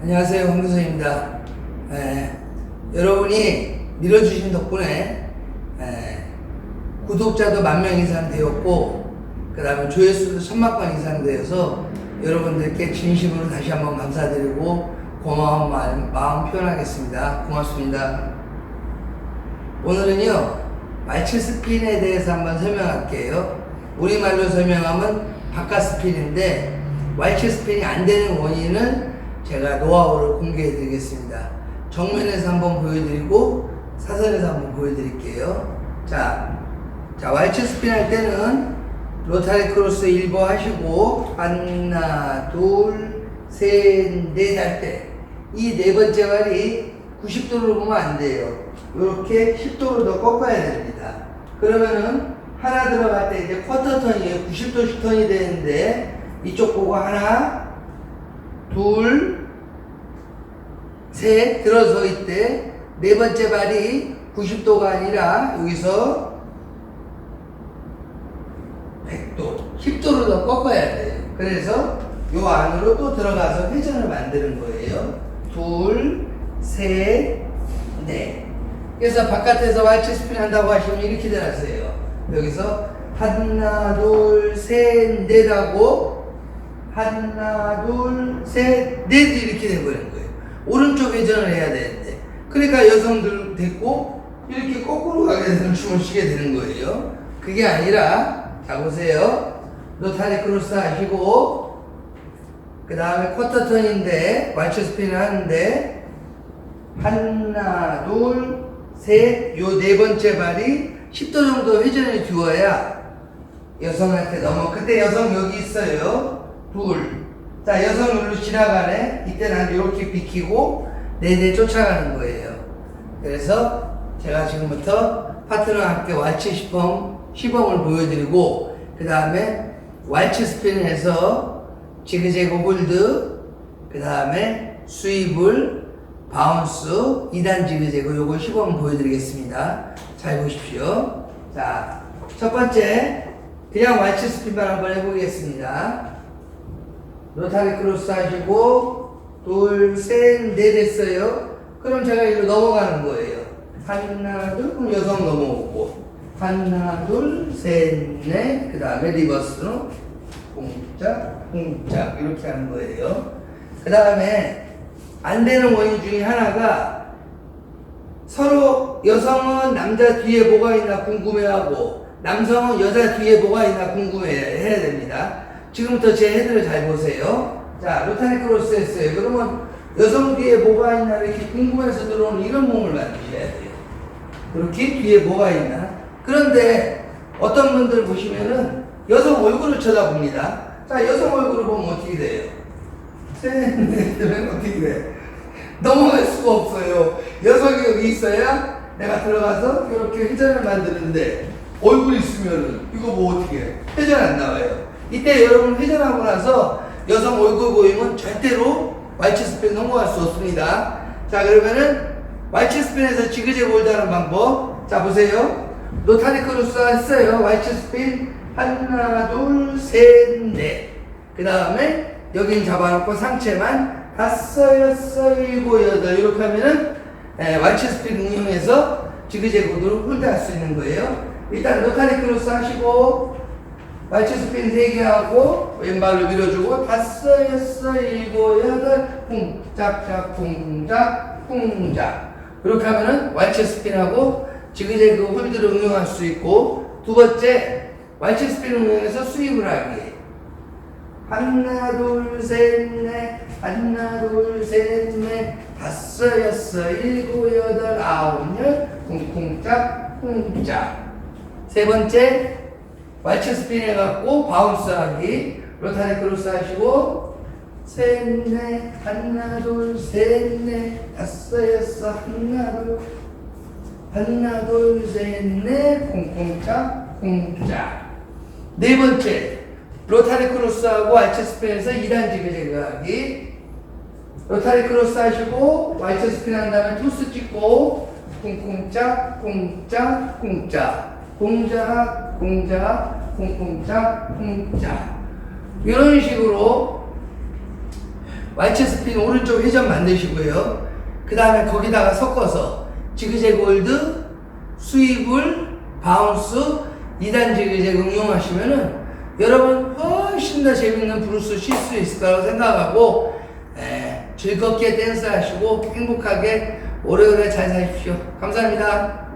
안녕하세요. 황교선입니다. 에, 여러분이 밀어주신 덕분에 에, 구독자도 만 명 이상 되었고 그 다음에 조회수도 천만 건 이상 되어서 여러분들께 진심으로 다시 한번 감사드리고 고마운 마음, 마음 표현하겠습니다. 고맙습니다. 오늘은요 말치 스핀에 대해서 한번 설명할게요. 우리말로 설명하면 바깥 스핀인데 말치 스핀이 안 되는 원인은 제가 노하우를 공개해 드리겠습니다. 정면에서 한번 보여드리고 사선에서 한번 보여드릴게요. 자, 자 왈츠 스핀 할 때는 로타리 크로스 1보 하시고 하나 둘 셋 넷 할 때 이 네 번째 발이 90도로 보면 안 돼요. 이렇게 10도로 더 꺾어야 됩니다. 그러면은 하나 들어갈 때 이제 쿼터 턴이에요. 90도씩 턴이 되는데 이쪽 보고 하나 둘, 셋 들어서 있대. 네 번째 발이 90도가 아니라 여기서 100도, 10도로 더 꺾어야 돼요. 그래서 요 안으로 또 들어가서 회전을 만드는 거예요. 둘, 셋, 넷. 그래서 바깥에서 왈츠 스핀 한다고 하시면 이렇게 들었어요. 여기서 하나, 둘, 셋, 넷 하고 하나, 둘, 셋, 넷 이렇게 돼버리는 거예요. 오른쪽 회전을 해야 되는데. 그러니까 여성들 됐고, 이렇게 거꾸로 가게 되면 춤을 추게 되는 거예요. 그게 아니라, 자, 보세요. 노타리 크로스 하시고, 그 다음에 쿼터 턴인데, 완치 스핀을 하는데, 하나, 둘, 셋, 요 네 번째 발이 10도 정도 회전이 되어야 여성한테 넘어. 그때 여성 여기 있어요. 둘. 자, 여성 여기로 지나가네. 이때 난 이렇게 비키고 내내 쫓아가는 거예요. 그래서 제가 지금부터 파트너와 함께 왈츠 시범, 시범을 보여드리고, 그 다음에 왈츠 스핀을 해서 지그재그 홀드, 그 다음에 스윕을, 바운스, 2단 지그재그 요거 시범 보여드리겠습니다. 잘 보십시오. 자, 첫 번째, 그냥 왈츠 스핀만 한번 해보겠습니다. 로타리 크로스 하시고 둘, 셋, 넷 했어요. 그럼 제가 이리로 넘어가는 거예요. 하나, 둘, 그럼 여성 넘어오고 하나, 둘, 셋, 넷, 그 다음에 리버스로 공짝, 공짝 이렇게 하는 거예요. 그 다음에 안 되는 원인 중에 하나가 서로 여성은 남자 뒤에 뭐가 있나 궁금해하고 남성은 여자 뒤에 뭐가 있나 궁금해해야 됩니다. 지금부터 제 헤드를 잘 보세요. 자, 로타리 크로스 했어요. 그러면 여성 뒤에 뭐가 있나 이렇게 궁금해서 들어오는 이런 몸을 만드셔야 돼요. 그렇게 뒤에 뭐가 있나. 그런데 어떤 분들 보시면은 여성 얼굴을 쳐다봅니다. 자, 여성 얼굴을 보면 어떻게 돼요? 셋넷 어떻게 돼? 넘어갈 수가 없어요. 여성이 여기 있어야 내가 들어가서 이렇게 회전을 만드는데 얼굴 있으면은 이거 뭐 어떻게 해? 회전 안 나와요. 이때 여러분 회전하고 나서 여성 얼굴 보이면 절대로 왈츠 스핀 성공할 수 없습니다. 자 그러면은 왈츠 스핀에서 지그재그 홀드하는 방법 자 보세요. 노타리 크로스 했어요. 왈츠 스핀 하나 둘셋넷그 다음에 여긴 잡아놓고 상체만 다섯 여섯 일곱 여덟 이렇게 하면은 에, 왈츠 스핀 응용해서 지그재그 홀드로 홀드할 수 있는 거예요. 일단 노타리 크로스 하시고 말치 스핀 3개 하고 왼발로 밀어주고 다섯 여섯 일곱 여덟. 쿵짝짝 쿵짝 쿵짝. 그렇게 하면은 왈츠 스핀하고 지그재그 홀드를 응용할 수 있고 두 번째 왈츠 스핀을 응용해서 수입을 하기. 하나 둘셋넷. 하나 둘셋넷. 다섯 여섯 일곱 여덟 아홉 열. 쿵쿵짝 쿵짝. 세 번째 왈츠 스핀 해갖고 바운스 하기 로타리 크로스 하시고 셋넷 하나 둘셋넷 다섯 여섯 하나 둘 하나 둘셋넷 콩콩짝 콩짝. 네 번째 로타리 크로스하고 왈츠 스핀에서 2단 지그재그 하기. 로타리 크로스 하시고 왈츠 스핀 한 다음에 투스 찍고 쿵쿵짝 쿵짝 쿵짝 공작 공작 쿵쿵짝 쿵짝 이런 식으로 와이체 스핀 오른쪽 회전 만드시고요. 그 다음에 거기다가 섞어서 지그재그 홀드, 스위블, 바운스, 2단 지그재그 응용하시면은 여러분 훨씬 더 재밌는 브루스 쉴 수 있을 거라고 생각하고 에, 즐겁게 댄스 하시고 행복하게 오래오래 잘 사십시오. 감사합니다.